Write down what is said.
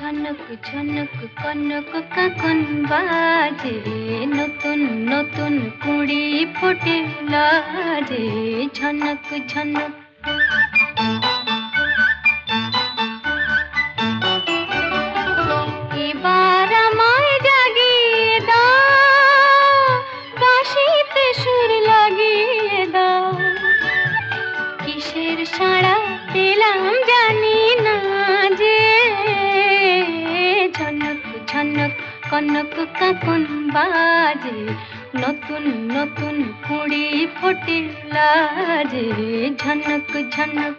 ঝনক ঝনক, কনক, কাকন বাজে। নতুন নতুন কুড়ি ফোটে লাজে। ঝনক ঝনক। এবার আমায় জাগিয়ে কনক কাকন বাজে নতুন নতুন কুড়ি ফোটে লাজে ঝনক ঝনক